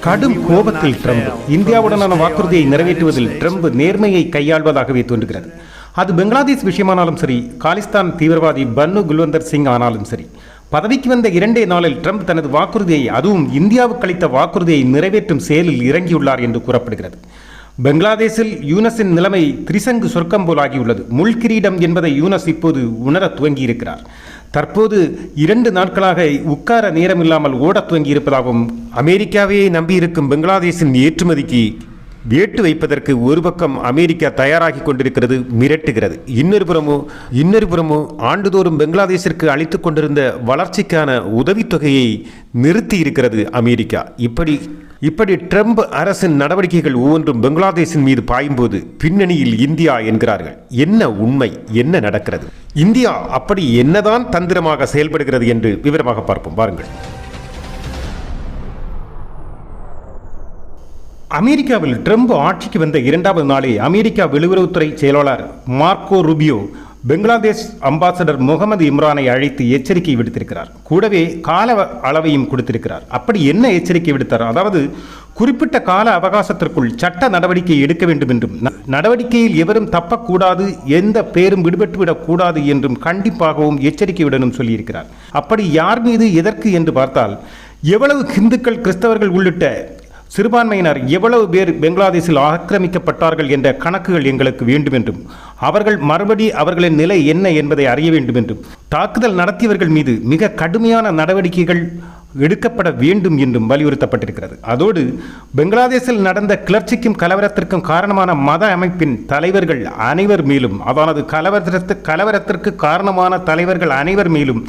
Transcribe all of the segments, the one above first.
கடும் கோபத்தில் ட்ரம்ப் இந்தியாவுடனான வாக்குறுதியை நிறைவேற்றுவதில் ட்ரம்ப் நேர்மையை கையாள்வதாகவே தோன்றுகிறது. அது பங்களாதேஷ் விஷயமானாலும் சரி காலிஸ்தான் தீவிரவாதி பன்னு குல்வந்தர் சிங் ஆனாலும் சரி பதவிக்கு வந்த இரண்டே நாளில் ட்ரம்ப் தனது வாக்குறுதியை அதுவும் இந்தியாவுக்கு அளித்த வாக்குறுதியை நிறைவேற்றும் செயலில் இறங்கியுள்ளார் என்று கூறப்படுகிறது. பங்களாதேஷில் யூனஸின் நிலைமை திரிசங்கு சொர்க்கம் போல் ஆகியுள்ளது. முள்கிரீடம் என்பதை யூனஸ் இப்போது உணரத் துவங்கியிருக்கிறார். தற்போது இரண்டு நாட்களாக உட்கார நேரமில்லாமல் ஓடத் துவங்கி இருப்பதாகவும் அமெரிக்காவையே நம்பியிருக்கும் பங்களாதேஷின் ஏற்றுமதிக்கு வேட்டு வைப்பதற்கு ஒரு பக்கம் அமெரிக்கா தயாராகி கொண்டிருக்கிறது மிரட்டுகிறது. இன்னொரு புறமோ இன்னொரு புறமோ ஆண்டுதோறும் பங்களாதேஷிற்கு அளித்து கொண்டிருந்த வளர்ச்சிக்கான உதவித்தொகையை நிறுத்தி இருக்கிறது அமெரிக்கா. இப்படி இப்படி ட்ரம்ப் அரசின் நடவடிக்கைகள் ஒவ்வொன்றும் பங்களாதேஷின் மீது பாயும்போது பின்னணியில் இந்தியா என்கிறார்கள். என்ன உண்மை? என்ன நடக்கிறது? இந்தியா அப்படி என்னதான் தந்திரமாக செயல்படுகிறது என்று விவரமாக பார்ப்போம். பாருங்கள் அமெரிக்காவில் ட்ரம்ப் ஆட்சிக்கு வந்த இரண்டாவது நாளே அமெரிக்கா வெளியுறவுத்துறை செயலாளர் Marco Rubio Bangladesh ambassador Mohammed இம்ரானை அழைத்து எச்சரிக்கை விடுத்திருக்கிறார். கூடவே கால அளவையும் கொடுத்திருக்கிறார். அப்படி என்ன எச்சரிக்கை விடுத்தார் அதாவது குறிப்பிட்ட கால அவகாசத்திற்குள் சட்ட நடவடிக்கை எடுக்க வேண்டும் என்றும் ந- நடவடிக்கையில் எவரும் தப்பக்கூடாது எந்த பேரும் விடுபட்டுவிடக்கூடாது என்றும் கண்டிப்பாகவும் எச்சரிக்கையுடனும் சொல்லியிருக்கிறார். அப்படி யார் மீது எதற்கு என்று பார்த்தால் எவ்வளவு இந்துக்கள் கிறிஸ்தவர்கள் உள்ளிட்ட சிறுபான்மையினர் எவ்வளவு பேர் பெங்களாதேஷில் ஆக்கிரமிக்கப்பட்டார்கள் என்ற கணக்குகள் எங்களுக்கு வேண்டும் என்றும் அவர்கள் மறுபடி அவர்களின் நிலை என்ன என்பதை அறிய வேண்டும் என்றும் தாக்குதல் நடத்தியவர்கள் மீது மிக கடுமையான நடவடிக்கைகள் எடுக்கப்பட வேண்டும் என்றும் வலியுறுத்தப்பட்டிருக்கிறது. அதோடு பங்களாதேஷில் நடந்த கிளர்ச்சிக்கும் கலவரத்திற்கும் காரணமான மத அமைப்பின் தலைவர்கள் அனைவர் மேலும் அதானது கலவரத்து கலவரத்திற்கு காரணமான தலைவர்கள் அனைவர் மேலும்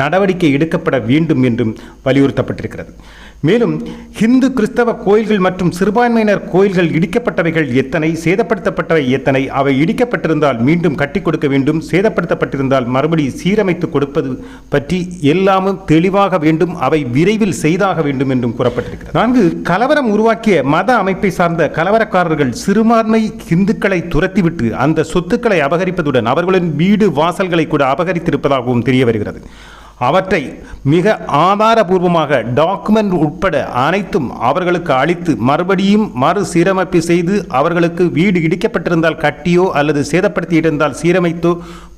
நடவடிக்கை எடுக்கப்பட வேண்டும் என்றும் வலியுறுத்தப்பட்டிருக்கிறது. மேலும் ஹிந்து கிறிஸ்தவ கோயில்கள் மற்றும் சிறுபான்மையினர் கோயில்கள் இடிக்கப்பட்டவைகள் எத்தனை சேதப்படுத்தப்பட்டவை எத்தனை அவை இடிக்கப்பட்டிருந்தால் மீண்டும் கட்டி கொடுக்க வேண்டும் சேதப்படுத்தப்பட்டிருந்தால் மறுபடி சீரமைத்து கொடுப்பது பற்றி எல்லாமும் தெளிவாக வேண்டும் அவை விரைவில் செய்தாக வேண்டும் என்றும் கூறப்பட்டிருக்கிறது. நான்கு கலவரம் உருவாக்கிய மத அமைப்பை சார்ந்த கலவரக்காரர்கள் சிறுபான்மை இந்துக்களை துரத்திவிட்டு அந்த சொத்துக்களை அபகரிப்பதுடன் அவர்களின் வீடு வாசல்களை கூட அபகரித்திருப்பதாகவும் தெரிய வருகிறது அவற்றை மிக ஆதாரபூர்வமாக டாக்குமெண்ட் உட்பட அனைத்தும் அவர்களுக்கு அளித்து மறுபடியும் மறு சீரமைப்பு செய்து அவர்களுக்கு வீடு இடிக்கப்பட்டிருந்தால் கட்டியோ அல்லது சேதப்படுத்தியிருந்தால் சீரமைத்தோ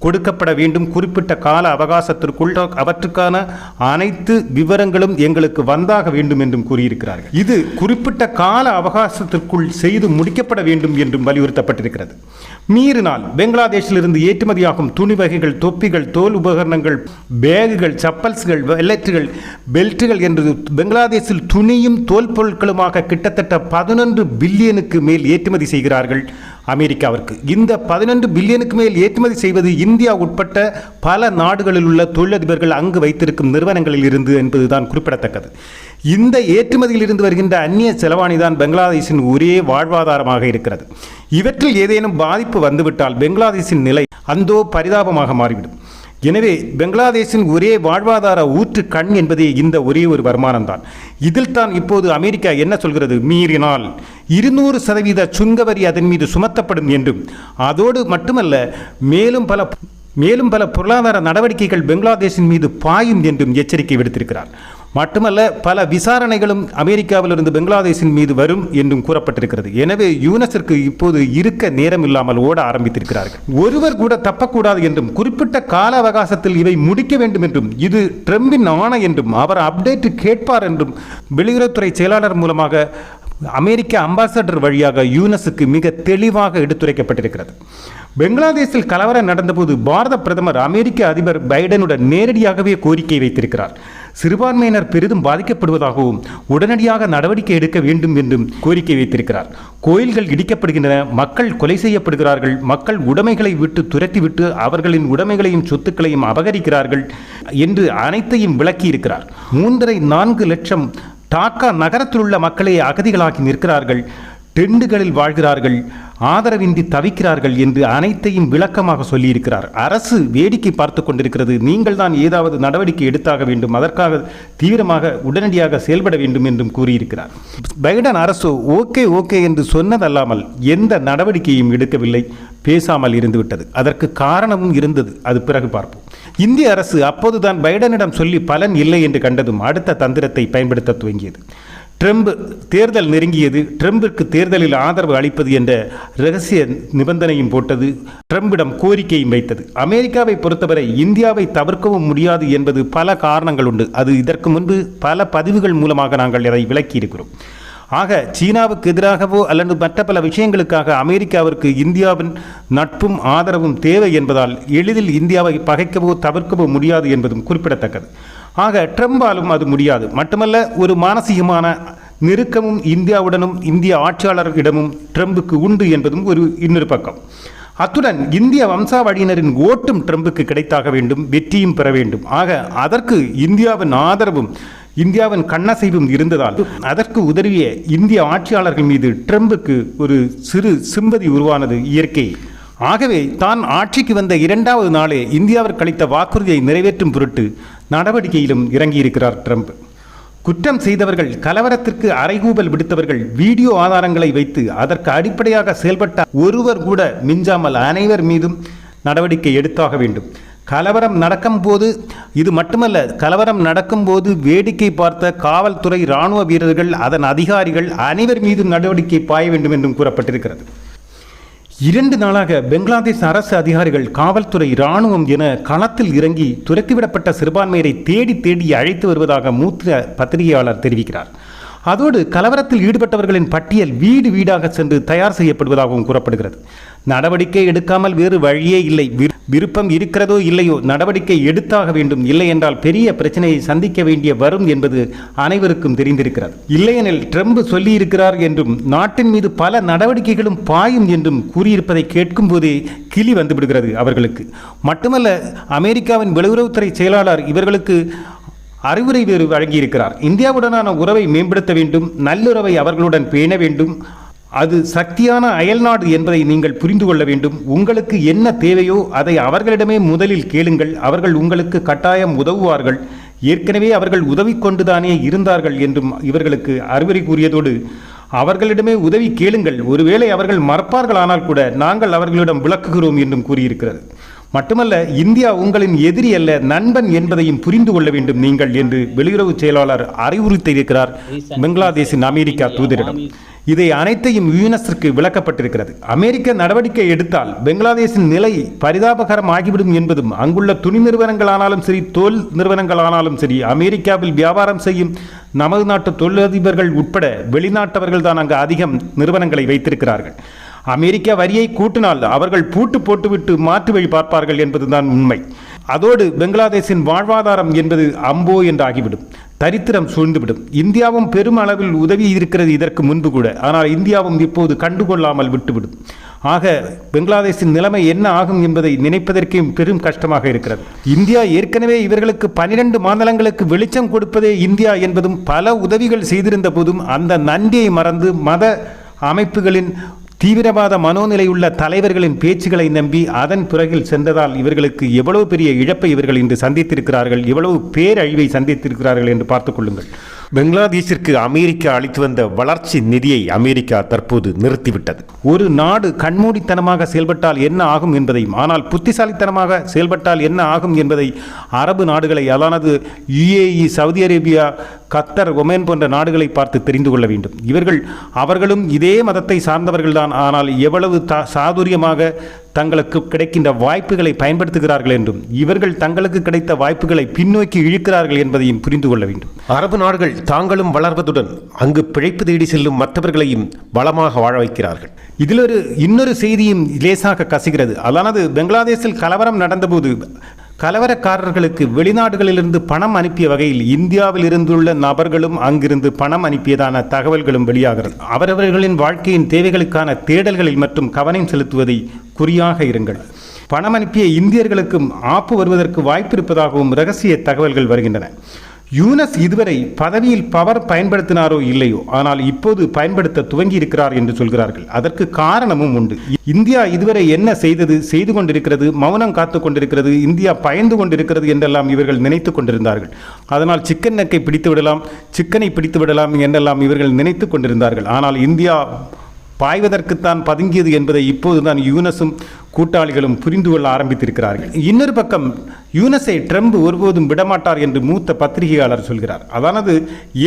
கொடுக்கப்பட வேண்டும் குறிப்பிட்ட கால அவகாசத்திற்குள் அவற்றுக்கான அனைத்து விவரங்களும் எங்களுக்கு வந்தாக வேண்டும் என்றும் கூறியிருக்கிறார்கள். இது குறிப்பிட்ட கால அவகாசத்திற்குள் செய்து முடிக்கப்பட வேண்டும் என்றும் வலியுறுத்தப்பட்டிருக்கிறது. மீறினால் பெங்களாதேஷிலிருந்து ஏற்றுமதியாகும் துணி வகைகள் தொப்பிகள் தோல் உபகரணங்கள் பேகுகள் சப்பல்ஸ்கள் வெல்லட்டுகள் பெல்ட்டுகள் என்று பெங்களாதேஷில் துணியும் தோல் பொருட்களுமாக கிட்டத்தட்ட பதினொன்று பில்லியனுக்கு மேல் ஏற்றுமதி செய்கிறார்கள். அமெரிக்காவிற்கு. இந்த பதினொன்று பில்லியனுக்கு மேல் ஏற்றுமதி செய்வது இந்தியா உட்பட்ட பல நாடுகளில் உள்ள தொழிலதிபர்கள் அங்கு வைத்திருக்கும் நிறுவனங்களில் இருந்து என்பதுதான் குறிப்பிடத்தக்கது. இந்த ஏற்றுமதியில் இருந்து வருகின்ற அந்நிய செலவாணிதான் பங்களாதேஷின் ஒரே வாழ்வாதாரமாக இருக்கிறது. இவற்றில் ஏதேனும் பாதிப்பு வந்துவிட்டால் பங்களாதேஷின் நிலை அந்தோ பரிதாபமாக மாறிவிடும். எனவே பெங்களாதேஷின் ஒரே வாழ்வாதார ஊற்று கண் என்பதே இந்த ஒரே ஒரு வருமானம் தான் இதில் தான் இப்போது அமெரிக்கா என்ன சொல்கிறது? மீறினால் இருநூறு சதவீத சுங்கவரி அதன் மீது சுமத்தப்படும் என்றும் அதோடு மட்டுமல்ல மேலும் பல மேலும் பல பொருளாதார நடவடிக்கைகள் பெங்களாதேஷின் மீது பாயும் என்றும் எச்சரிக்கை விடுத்திருக்கிறார். மட்டுமல்ல பல விசாரணைகளும் அமெரிக்காவிலிருந்து பங்களாதேஷின் மீது வரும் என்றும் கூறப்பட்டிருக்கிறது. எனவே யூனஸிற்கு இப்போது இருக்க நேரம் இல்லாமல் ஓட ஆரம்பித்திருக்கிறார்கள். ஒருவர் கூட தப்பக்கூடாது என்றும் குறிப்பிட்ட கால அவகாசத்தில் இவை முடிக்க வேண்டும் என்றும் இது ட்ரம்பின் ஆணை என்றும் அவர் அப்டேட் கேட்பார் என்றும் வெளியுறவுத்துறை செயலாளர் மூலமாக அமெரிக்க அம்பாசடர் வழியாக யூனஸுக்கு மிக தெளிவாக எடுத்துரைக்கப்பட்டிருக்கிறது. பங்களாதேஷில் கலவரம் நடந்தபோது பாரத பிரதமர் அமெரிக்க அதிபர் பைடனுடன் நேரடியாகவே கோரிக்கை வைத்திருக்கிறார். சிறுபான்மையினர் பெரிதும் பாதிக்கப்படுவதாகவும் உடனடியாக நடவடிக்கை எடுக்க வேண்டும் என்றும் கோரிக்கை வைத்திருக்கிறார். கோயில்கள் இடிக்கப்படுகின்றன மக்கள் கொலை செய்யப்படுகிறார்கள் மக்கள் உடைமைகளை விட்டு துரத்திவிட்டு அவர்களின் உடைமைகளையும் சொத்துக்களையும் அபகரிக்கிறார்கள் என்று அனைத்தையும் விளக்கியிருக்கிறார். மூன்றரை நான்கு லட்சம் டாக்கா நகரத்தில் உள்ள மக்களை அகதிகளாகி நிற்கிறார்கள். திண்டுகளில் வாழ்கிறார்கள் ஆதரவின்றி தவிக்கிறார்கள் என்று அனைத்தையும் விளக்கமாக சொல்லியிருக்கிறார். அரசு வேடிக்கை பார்த்து கொண்டிருக்கிறது. நீங்கள் தான் ஏதாவது நடவடிக்கை எடுத்தாக வேண்டும். அதற்காக தீவிரமாக உடனடியாக செயல்பட வேண்டும் என்றும் கூறியிருக்கிறார். பைடன் அரசு ஓகே ஓகே என்று சொன்னதல்லாமல் எந்த நடவடிக்கையும் எடுக்கவில்லை. பேசாமல் இருந்துவிட்டது. அதற்கு காரணமும் இருந்தது. அது பிறகு பார்ப்போம். இந்திய அரசு அப்போதுதான் பைடனிடம் சொல்லி பலன் இல்லை என்று கண்டதும் அடுத்த தந்திரத்தை பயன்படுத்த துவங்கியது. ட்ரம்ப் தேர்தல் நெருங்கியது ட்ரம்பிற்கு தேர்தலில் ஆதரவு அளிப்பது என்ற ரகசிய நிபந்தனையும் போட்டது ட்ரம்பிடம் கோரிக்கையும் வைத்தது. அமெரிக்காவை பொறுத்தவரை இந்தியாவை தவிர்க்கவும் முடியாது என்பது பல காரணங்கள் உண்டு. அது இதற்கு முன்பு பல பதிவுகள் மூலமாக நாங்கள் அதை விளக்கியிருக்கிறோம். ஆக சீனாவுக்கு எதிராகவோ அல்லது மற்ற பல விஷயங்களுக்காக அமெரிக்காவிற்கு இந்தியாவின் நட்பும் ஆதரவும் தேவை என்பதால் எளிதில் இந்தியாவை பகைக்கவோ தவிர்க்கவோ முடியாது என்பதும் குறிப்பிடத்தக்கது. ஆக ட்ரம்பாலும் அது முடியாது. மட்டுமல்ல ஒரு மானசீகமான நெருக்கமும் இந்தியாவுடனும் இந்திய ஆட்சியாளர்களிடமும் ட்ரம்புக்கு உண்டு என்பதும் ஒரு இன்னொரு பக்கம். அத்துடன் இந்திய வம்சாவழியினரின் ஓட்டும் ட்ரம்புக்கு கிடைத்தாக வேண்டும் வெற்றியும் பெற வேண்டும். ஆக அதற்கு இந்தியாவின் ஆதரவும் இந்தியாவின் கண்ணசைவும் இருந்ததால் அதற்கு உதவிய இந்திய ஆட்சியாளர்கள் மீது ட்ரம்புக்கு ஒரு சிறு சிம்பதி உருவானது இயற்கை. ஆகவே தான் ஆட்சிக்கு வந்த இரண்டாவது நாளே இந்தியாவிற்கு அளித்த வாக்குறுதியை நிறைவேற்றும் பொருட்டு நடவடிக்கையிலும் இறங்கியிருக்கிறார் ட்ரம்ப். குற்றம் செய்தவர்கள் கலவரத்திற்கு அறைகூவல் விடுத்தவர்கள் வீடியோ ஆதாரங்களை வைத்து அதற்கு அடிப்படையாக செயல்பட்ட ஒருவர் கூட மிஞ்சாமல் அனைவர் மீதும் நடவடிக்கை எடுத்தாக வேண்டும். கலவரம் நடக்கும்போது இது மட்டுமல்ல கலவரம் நடக்கும்போது வேடிக்கை பார்த்த காவல்துறை இராணுவ வீரர்கள் அதன் அதிகாரிகள் அனைவர் மீதும் நடவடிக்கை பாய வேண்டும் என்றும் கூறப்பட்டிருக்கிறது. இரண்டு நாளாக பெங்களாதேஷ் அரசு அதிகாரிகள் காவல்துறை இராணுவம் என களத்தில் இறங்கி துரத்திவிடப்பட்ட சிறுபான்மையரை தேடி தேடி அழைத்து வருவதாக மூத்த பத்திரிகையாளர் தெரிவிக்கிறார். அதோடு கலவரத்தில் ஈடுபட்டவர்களின் பட்டியல் வீடு வீடாக சென்று தயார் செய்யப்படுவதாகவும் கூறப்படுகிறது. நடவடிக்கை எடுக்காமல் வேறு வழியே இல்லை. விரு- விருப்பம் இருக்கிறதோ இல்லையோ நடவடிக்கை எடுத்தாக வேண்டும். இல்லை என்றால் பெரிய பிரச்சனையை சந்திக்க வேண்டிய வரும் என்பது அனைவருக்கும் தெரிந்திருக்கிறது. இல்லையெனில் ட்ரம்ப் சொல்லியிருக்கிறார் என்றும் நாட்டின் மீது பல நடவடிக்கைகளும் பாயும் என்றும் கூறியிருப்பதை கேட்கும் போதே கிளி வந்துவிடுகிறது அவர்களுக்கு. மட்டுமல்ல அமெரிக்காவின் வெளியுறவுத்துறை செயலாளர் இவர்களுக்கு அறிவுரை வேறு வழங்கியிருக்கிறார். இந்தியாவுடனான உறவை மேம்படுத்த வேண்டும் நல்லுறவை அவர்களுடன் பேண வேண்டும். அது சக்தியான அயல்நாடு என்பதை நீங்கள் புரிந்து கொள்ள வேண்டும். உங்களுக்கு என்ன தேவையோ அதை அவர்களிடமே முதலில் கேளுங்கள். அவர்கள் உங்களுக்கு கட்டாயம் உதவுவார்கள். ஏற்கனவே அவர்கள் உதவி கொண்டுதானே இருந்தார்கள் என்றும் இவர்களுக்கு அறிவுரை கூறியதோடு அவர்களிடமே உதவி கேளுங்கள். ஒருவேளை அவர்கள் மறப்பார்களானால் கூட நாங்கள் அவர்களிடம் விளக்குகிறோம் என்றும் கூறியிருக்கிறது. மட்டுமல்ல இந்தியா உங்களின் எதிரி அல்ல நண்பன் என்பதையும் புரிந்து கொள்ள வேண்டும் நீங்கள் என்று வெளியுறவு செயலாளர் அறிவுறுத்தியிருக்கிறார் பங்களாதேஷின் அமெரிக்கா தூதரிடம். இதை அனைத்தையும் யுஎன்எஸ்ற்கு விளக்கப்பட்டிருக்கிறது. அமெரிக்க நடவடிக்கை எடுத்தால் பங்களாதேஷின் நிலை பரிதாபகரம் ஆகிவிடும் என்பதும் அங்குள்ள துணி நிறுவனங்களானாலும் சரி தோல் நிறுவனங்களானாலும் சரி அமெரிக்காவில் வியாபாரம் செய்யும் நமது நாட்டு தொழிலதிபர்கள் உட்பட வெளிநாட்டவர்கள் தான் அங்கு அதிகம் நிறுவனங்களை வைத்திருக்கிறார்கள். அமெரிக்கா வரியை கூட்டினால் அவர்கள் பூட்டு போட்டுவிட்டு மாற்று வழி பார்ப்பார்கள் என்பதுதான் உண்மை. அதோடு பங்களாதேஷின் வாழ்வாதாரம் என்பது அம்போ என்றாகிவிடும். தரித்திரம் சூழ்ந்துவிடும். இந்தியாவும் பெரும் அளவில் உதவி இருக்கிறது இதற்கு முன்பு கூட. ஆனால் இந்தியாவும் இப்போது கண்டுகொள்ளாமல் விட்டுவிடும். ஆக பங்களாதேஷின் நிலைமை என்ன ஆகும் என்பதை நினைப்பதற்கே பெரும் கஷ்டமாக இருக்கிறது. இந்தியா ஏற்கனவே இவர்களுக்கு பனிரெண்டு மாநிலங்களுக்கு வெளிச்சம் கொடுப்பதே இந்தியா என்பதும் பல உதவிகள் செய்திருந்த போதும் அந்த நன்றியை மறந்து மத அமைப்புகளின் தீவிரவாத மனோநிலையுள்ள தலைவர்களின் பேச்சுகளை நம்பி அதன் பிறகில் சென்றதால் இவர்களுக்கு எவ்வளவு பெரிய இழப்பை இவர்கள் இன்று சந்தித்திருக்கிறார்கள் எவ்வளவு பேரழிவை சந்தித்திருக்கிறார்கள் என்று பார்த்துக் கொள்ளுங்கள். பங்களாதேஷிற்கு அமெரிக்கா அளித்து வந்த வளர்ச்சி நிதியை அமெரிக்கா தற்போது நிறுத்திவிட்டது. ஒரு நாடு கண்மூடித்தனமாக செயல்பட்டால் என்ன ஆகும் என்பதையும் ஆனால் புத்திசாலித்தனமாக செயல்பட்டால் என்ன ஆகும் என்பதை அரபு நாடுகளை அதானது UAE Saudi Arabia Qatar Oman போன்ற நாடுகளை பார்த்து தெரிந்து கொள்ள வேண்டும். இவர்கள் அவர்களும் இதே மதத்தை சார்ந்தவர்கள்தான். ஆனால் எவ்வளவு தா சாதுரியமாக தங்களுக்கு கிடைக்கின்ற வாய்ப்புகளை பயன்படுத்துகிறார்கள் என்றும் இவர்கள் தங்களுக்கு கிடைத்த வாய்ப்புகளை பின்னோக்கி இழுக்கிறார்கள் என்பதையும் புரிந்து கொள்ள வேண்டும். அரபு நாடுகள் தாங்களும் வளர்வதுடன் அங்கு பிழைப்பு தேடி செல்லும் மற்றவர்களையும் வளமாக வாழ வைக்கிறார்கள். இதில் ஒரு இன்னொரு செய்தியும் லேசாக கசிகிறது. அதானது பெங்களாதேஷில் கலவரம் நடந்தபோது கலவரக்காரர்களுக்கு வெளிநாடுகளிலிருந்து பணம் அனுப்பிய வகையில் இந்தியாவில் இருந்துள்ள நபர்களும் அங்கிருந்து பணம் அனுப்பியதான தகவல்களும் வெளியாகிறது. அவரவர்களின் வாழ்க்கையின் தேவைகளுக்கான தேடல்களில் மற்றும் கவனம் செலுத்துவதை குறியாக இருங்கள். பணம் அனுப்பிய இந்தியர்களுக்கும் ஆப்பு வருவதற்கு வாய்ப்பு இருப்பதாகவும் ரகசிய தகவல்கள் வருகின்றன. யூனஸ் இதுவரை பதவியில் பவர் பயன்படுத்தினாரோ இல்லையோ ஆனால் இப்போது பயன்படுத்த துவங்கி இருக்கிறார் என்று சொல்கிறார்கள். அதற்கு காரணமும் உண்டு. இந்தியா இதுவரை என்ன செய்தது செய்து கொண்டிருக்கிறது மௌனம் காத்து கொண்டிருக்கிறது இந்தியா பயந்து கொண்டிருக்கிறது என்றெல்லாம் இவர்கள் நினைத்து கொண்டிருந்தார்கள். அதனால் சிக்கன் நக்கை பிடித்து விடலாம் சிக்கனை பிடித்து விடலாம் என்றெல்லாம் இவர்கள் நினைத்து கொண்டிருந்தார்கள். ஆனால் இந்தியா பாய்வதற்குத்தான் பதுங்கியது என்பதை இப்போதுதான் யூனஸும் கூட்டாளிகளும் புரிந்து கொள்ள ஆரம்பித்திருக்கிறார்கள். இன்னொரு பக்கம் யூனஸை ட்ரம்ப் ஒருபோதும் விடமாட்டார் என்று மூத்த பத்திரிகையாளர் சொல்கிறார். அதானது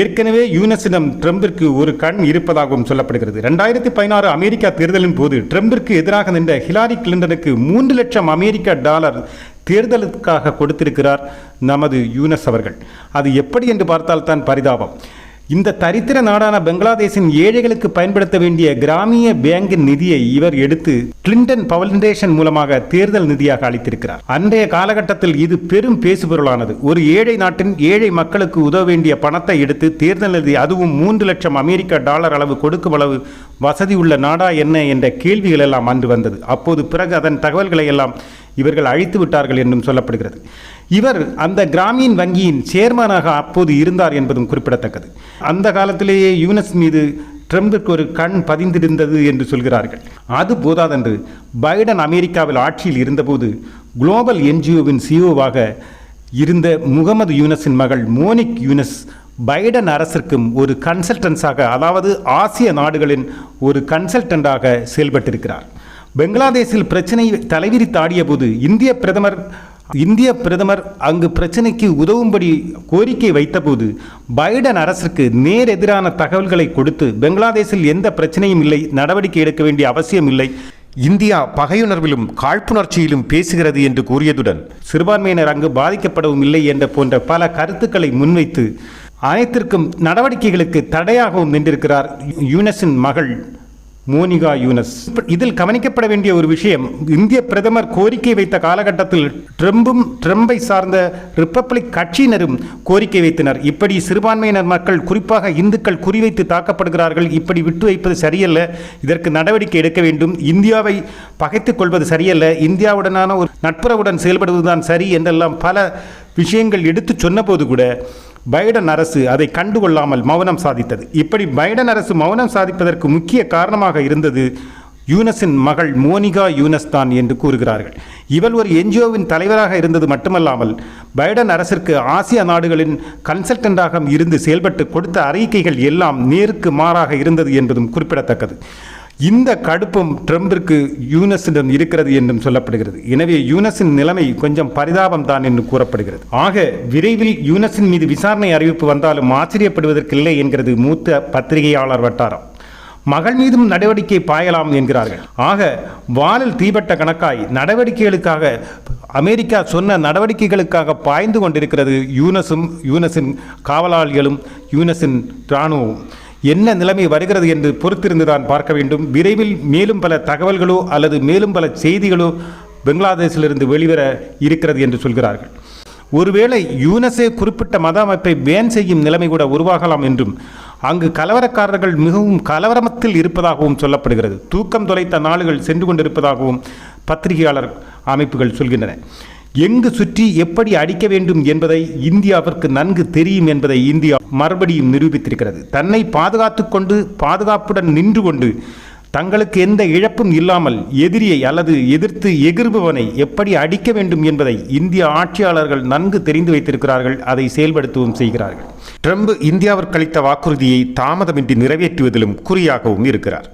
ஏற்கனவே யூனஸிடம் ட்ரம்பிற்கு ஒரு கண் இருப்பதாகவும் சொல்லப்படுகிறது. ரெண்டாயிரத்தி பதினாறு அமெரிக்கா தேர்தலின் போது ட்ரம்பிற்கு எதிராக நின்ற ஹிலாரி கிளின்டனுக்கு மூன்று லட்சம் அமெரிக்க டாலர் தேர்தலுக்காக கொடுத்திருக்கிறார் நமது யூனஸ் அவர்கள். அது எப்படி என்று பார்த்தால் தான் பரிதாபம். இந்த தரித்திர நாடான பங்களாதேஷின் ஏழைகளுக்கு பயன்படுத்த வேண்டிய கிராமிய பேங்கின் நிதியை இவர் எடுத்து கிளின்டன் பவுண்டேஷன் மூலமாக தேர்தல் நிதியாக அளித்திருக்கிறார். அன்றைய காலகட்டத்தில் இது பெரும் பேசுபொருளானது. ஒரு ஏழை நாட்டின் ஏழை மக்களுக்கு உதவ வேண்டிய பணத்தை எடுத்து தேர்தல் நிதி அதுவும் மூன்று லட்சம் அமெரிக்க டாலர் அளவு கொடுக்கும் அளவு வசதி உள்ள நாடா என்ன என்ற கேள்விகள் எல்லாம் அன்று வந்தது. அப்போது பிறகு அதன் தகவல்களை எல்லாம் இவர்கள் அழித்து விட்டார்கள் என்றும் சொல்லப்படுகிறது. இவர் அந்த கிராமீன் வங்கியின் சேர்மனாக அப்போது இருந்தார் என்பதும் குறிப்பிடத்தக்கது. அந்த காலத்திலேயே யூனஸ் மீது ட்ரம்பிற்கு ஒரு கண் பதிந்திருந்தது என்று சொல்கிறார்கள். அது போதாதென்று பைடன் அமெரிக்காவில் ஆட்சியில் இருந்தபோது குளோபல் என்ஜிஓவின் சிஓவாக இருந்த முகமது யூனஸின் மகள் மோனிக் யூனஸ் பைடன் அரசிற்கும் ஒரு கன்சல்டன்ஸாக அதாவது ஆசிய நாடுகளின் ஒரு கன்சல்டண்டாக செயல்பட்டிருக்கிறார். பங்களாதேஷில் பிரச்சனை தலைவிரித்தாடிய போது இந்திய பிரதமர் இந்திய பிரதமர் அங்கு பிரச்சனைக்கு உதவும்படி கோரிக்கை வைத்தபோது பைடன் அரசுக்கு நேர் எதிரான தகவல்களை கொடுத்து பங்களாதேஷில் எந்த பிரச்சனையும் இல்லை நடவடிக்கை எடுக்க வேண்டிய அவசியம் இல்லை. இந்தியா பகையுணர்விலும் காழ்ப்புணர்ச்சியிலும் பேசுகிறது என்று கூறியதுடன் சிறுபான்மையினர் அங்கு பாதிக்கப்படவும் இல்லை என்ற போன்ற பல கருத்துக்களை முன்வைத்து அனைத்திற்கும் நடவடிக்கைகளுக்கு தடையாகவும் நின்றிருக்கிறார் யூனஸின் மகள் மோனிகா யூனஸ். இதில் கவனிக்கப்பட வேண்டிய ஒரு விஷயம் இந்திய பிரதமர் கோரிக்கை வைத்த காலகட்டத்தில் ட்ரம்பும் ட்ரம்பை சார்ந்த ரிப்பப்ளிக் கட்சியினரும் கோரிக்கை வைத்தனர். இப்படி சிறுபான்மையினர் மக்கள் குறிப்பாக இந்துக்கள் குறிவைத்து தாக்கப்படுகிறார்கள். இப்படி விட்டு வைப்பது சரியல்ல. இதற்கு நடவடிக்கை எடுக்க வேண்டும். இந்தியாவை பகைத்துக் கொள்வது சரியல்ல. இந்தியாவுடனான ஒரு நட்புறவுடன் செயல்படுவதுதான் சரி என்றெல்லாம் பல விஷயங்கள் எடுத்து சொன்னபோது கூட பைடன் அரசு அதை கண்டுகொள்ளாமல் மௌனம் சாதித்தது. இப்படி பைடன் அரசு மௌனம் சாதிப்பதற்கு முக்கிய காரணமாக இருந்தது யூனஸின் மகள் மோனிகா யூனஸ் தான் என்று கூறுகிறார்கள். இவள் ஒரு என்ஜிஓவின் தலைவராக இருந்தது மட்டுமல்லாமல் பைடன் அரசிற்கு ஆசிய நாடுகளின் கன்சல்டண்டாக இருந்து செயல்பட்டு கொடுத்த அறிக்கைகள் எல்லாம் நேருக்கு மாறாக இருந்தது என்பதும் குறிப்பிடத்தக்கது. இந்த கடுப்பும் ட்ரம்பிற்கு யூனஸிடம் இருக்கிறது என்றும் சொல்லப்படுகிறது. எனவே யூனஸின் நிலைமை கொஞ்சம் பரிதாபம் தான் என்று கூறப்படுகிறது. ஆக விரைவில் யூனஸின் மீது விசாரணை அறிவிப்பு வந்தாலும் ஆச்சரியப்படுவதற்கில்லை என்கிறது மூத்த பத்திரிகையாளர் வட்டாரம். மகள் மீதும் நடவடிக்கை பாயலாம் என்கிறார்கள். ஆக வானில் தீபட்ட கணக்காய் நடவடிக்கைகளுக்காக அமெரிக்கா சொன்ன நடவடிக்கைகளுக்காக பாய்ந்து கொண்டிருக்கிறது யூனஸும் யூனஸின் காவலாளிகளும் யூனஸின் இராணுவம் என்ன நிலைமை வருகிறது என்று பொறுத்திருந்துதான் பார்க்க வேண்டும். விரைவில் மேலும் பல தகவல்களோ அல்லது மேலும் பல செய்திகளோ பங்களாதேஷிலிருந்து வெளிவர இருக்கிறது என்று சொல்கிறார்கள். ஒருவேளை யூனஸே குறிப்பிட்ட மத அமைப்பை பேன் செய்யும் நிலைமை கூட உருவாகலாம் என்றும் அங்கு கலவரக்காரர்கள் மிகவும் கலவரமத்தில் இருப்பதாகவும் சொல்லப்படுகிறது. தூக்கம் தொலைத்த நாடுகள் சென்று கொண்டிருப்பதாகவும் பத்திரிகையாளர் அமைப்புகள் சொல்கின்றன. எங்கு சுற்றி எப்படி அடிக்க வேண்டும் என்பதை இந்தியாவிற்கு நன்கு தெரியும் என்பதை இந்தியா மறுபடியும் நிரூபித்திருக்கிறது. தன்னை பாதுகாத்து கொண்டு பாதுகாப்புடன் நின்று கொண்டு தங்களுக்கு எந்த இழப்பும் இல்லாமல் எதிரியை அல்லது எதிர்த்து எகிர்பவனை எப்படி அடிக்க வேண்டும் என்பதை இந்திய ஆட்சியாளர்கள் நன்கு தெரிந்து வைத்திருக்கிறார்கள். அதை செயல்படுத்தவும் செய்கிறார்கள். ட்ரம்ப் இந்தியாவிற்கு அளித்த வாக்குறுதியை தாமதமின்றி நிறைவேற்றுவதிலும் குறியாகவும் இருக்கிறார்.